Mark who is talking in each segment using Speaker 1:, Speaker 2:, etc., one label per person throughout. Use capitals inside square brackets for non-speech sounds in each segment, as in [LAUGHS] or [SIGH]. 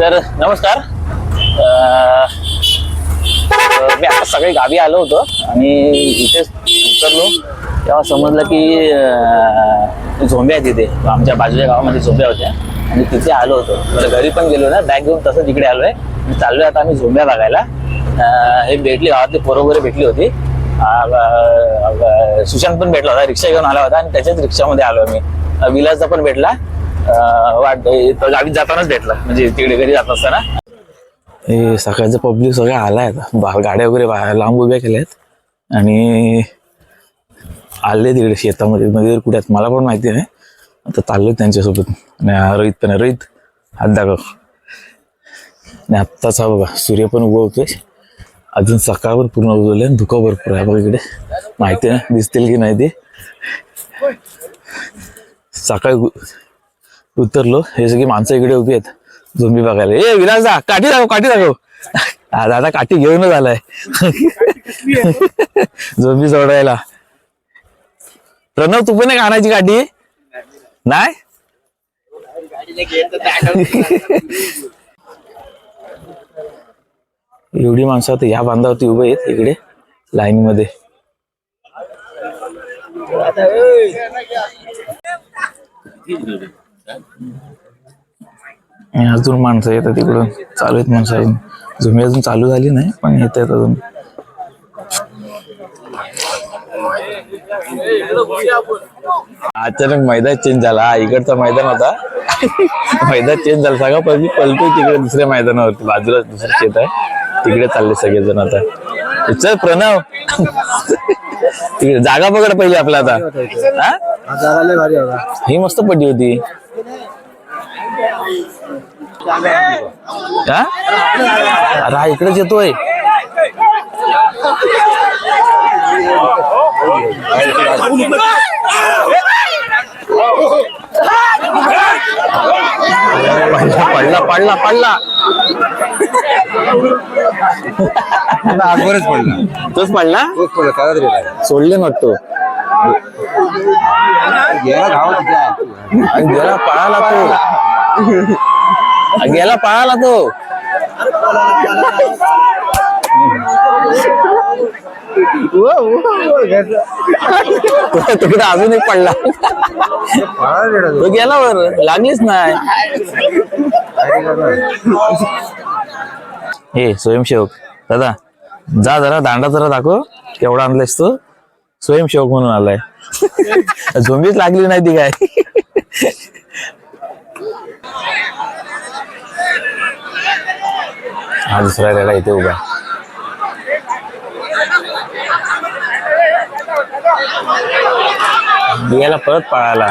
Speaker 1: तर नमस्कार. मी आता सगळे गावी आलो होतो आणि इथे उतरलो. तेव्हा समजलं की झोंब्या तिथे. आमच्या बाजूच्या गावामध्ये झोंब्या होत्या. आणि तिथे आलो होतो. तर घरी पण गेलो ना बॅग घेऊन तसं तिकडे आलोय. आहे चाललोय आता आम्ही झोंब्या बघायला. हे भेटली गावातली पोरं वगैरे भेटली होती. सुशांत पण भेटला होता रिक्षा घेऊन आला होता आणि त्याच्याच रिक्षामध्ये आलो मी विलासचा पण भेटला. वाट तो गावी जातानाच भेटला. म्हणजे तिकडे घरी जात असताना. हे सकाळचं पब्लिक सगळं आलाय आता. बा- गाड्या वगैरे लांब उभ्या केल्यात. आणि आले तिकडे शेतामध्ये. मध्ये कुठे आहेत? मला पण माहिती नाही. आता चाललोय त्यांच्यासोबत. रोहित पण आहे. रोहित हात दाखव. आणि आत्ताच हा बघा सूर्य पण उगवतोय अजून सकाळवर पूर्ण उगवलंय आणि धुका भरपूर आहे. बघा इकडे. माहिती नाही दिसतील की नाही ते? सकाळी उतरलो. हे सगळी माणसं इकडे उभी आहेत. झोंबी बघायला. ए विलास दा काठी दाखव काठी दाखव. दादा काठी घेऊनच आलाय. झोंबी सोडायला. प्रणव तू पण नाही आणायची काठी? नाही? एवढी माणसं आता ह्या बांधावरती उभे आहेत इकडे लाईन मध्ये अजून माणसं येतात तिकडून चालू आहेत माणसं अजून. झुमी अजून चालू झाली नाही पण येत आहेत अजून. अचानक मैदान चेंज झाला. इकडचा मैदान होता. मैदान चेंज झाला. सगळं पण मी पलतोय तिकडे दुसऱ्या मैदानावरती. बाजूला दुसरं शेत आहे. तिकडे चालले सगळेजण आता. चल प्रणव. जागा पकड पहिली आपला आता. हा? ही मस्त पड्डी होती. हा? हा इकडेच येतोय. पडला पडला पडला.
Speaker 2: अकबरच पडला
Speaker 1: तोच पडला
Speaker 2: तोच पडला त्याला तरी.
Speaker 1: सोडले मग तो
Speaker 2: गेला धाव तिथे.
Speaker 1: आणि गेला पळाला तो गेला पळाला तो तिकडे अजून एक पडला
Speaker 2: पळाला रेडा तो.
Speaker 1: तो गेला वर लागलीच नाही
Speaker 2: काय करणार?
Speaker 1: हे स्वयंसेवक. दादा जा जरा दांडा जरा दाखव. केवढा आणलायस तू? स्वयंसेवक म्हणून आलाय. [LAUGHS] झोंबीच लागली नाही ती काय. हा दुसरा रेडा इथे उभा गेला परत पळायला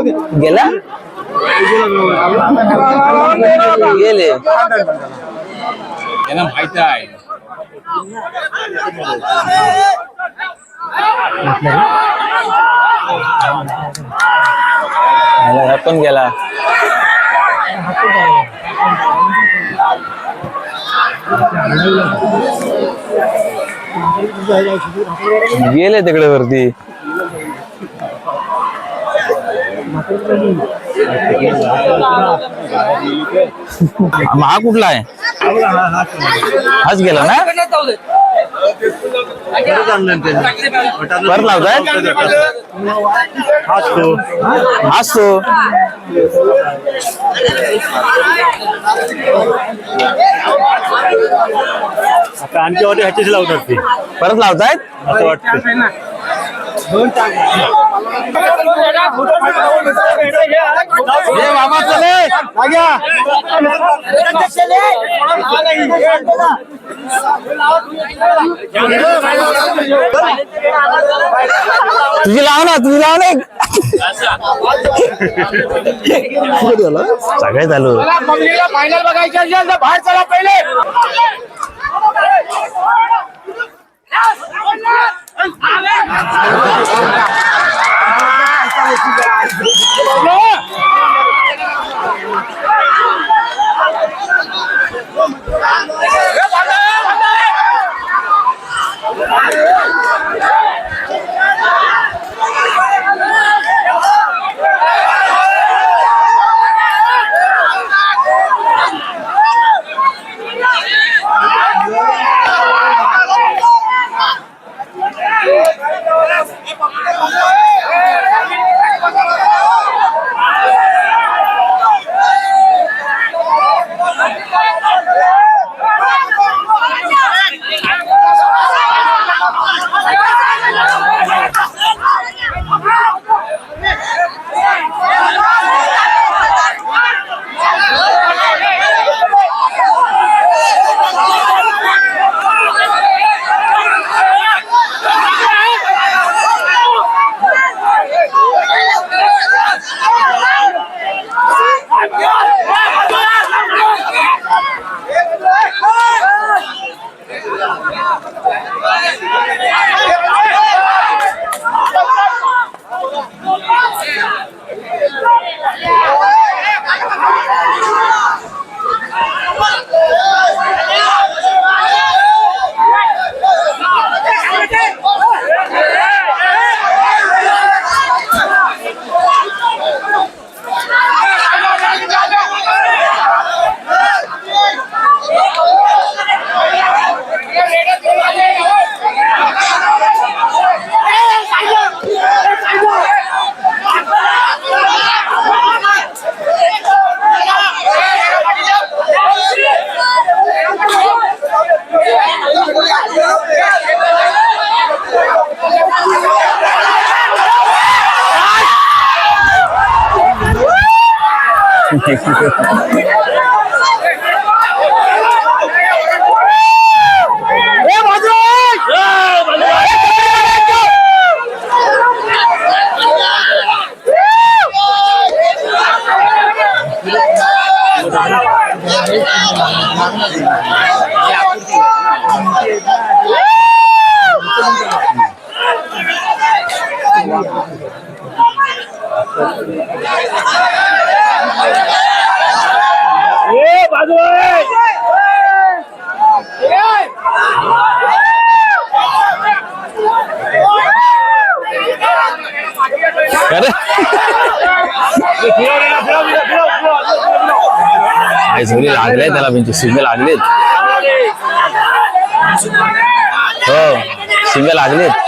Speaker 1: गेला? गेले?
Speaker 2: यांना माहिती आहे.
Speaker 1: पण गेला. गेले तिकडे वरती मग हा कुठला आहे? हाच गेला ना? परत लावताय? हाच तो.
Speaker 3: आता आणखी वाटे ह्याचीच लावतात ते.
Speaker 1: परत लावतायत?
Speaker 3: असं वाटतं
Speaker 1: बाबा चले तुझी लाव ना तुझी लाव ना सगळे चालू
Speaker 4: फायनल बघायची असेल तर बाहेर चला पहिले. Yeah.
Speaker 1: अरे काय झोली लागले त्याला म्हणजे शिंगे लागलेत. हो शिंगे लागलेत.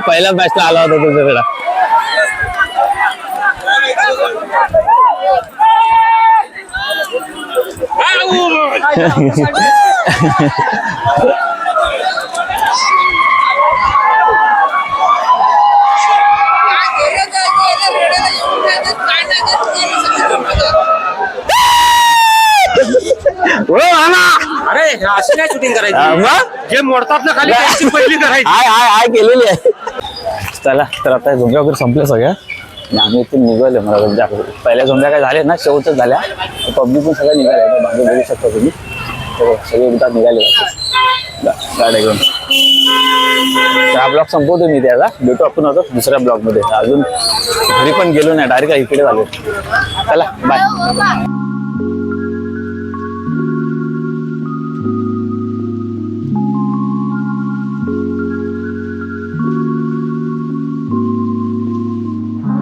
Speaker 2: पहिल्या मॅचला आला होता तुझ्याकडे.
Speaker 5: काय
Speaker 1: ना
Speaker 3: अरे अशी नाही शूटिंग
Speaker 1: हा,
Speaker 3: करायची
Speaker 1: मग?
Speaker 3: जे मोडतात ना खाली त्यांची पहिली करायची.
Speaker 1: हाय हाय हाय केलेली आहे. चला तर आता झोंब्या वगैरे संपल्या सगळ्या. आणि आम्ही इथे निघालो. मला वाटतं पहिल्या झोंब्या काय झाल्या ना शेवटच झाल्या. पब्लिक पण सगळं निघाले बाजू बघू शकता तुम्ही. तर सगळे एकदा निघाले. गाड्या घेऊन. हा ब्लॉग संपवतो मी त्याचा भेटू आपण आता दुसऱ्या ब्लॉगमध्ये. अजून घरी पण गेलो नाही. डायरेक्ट इकडे झालो. चला बाय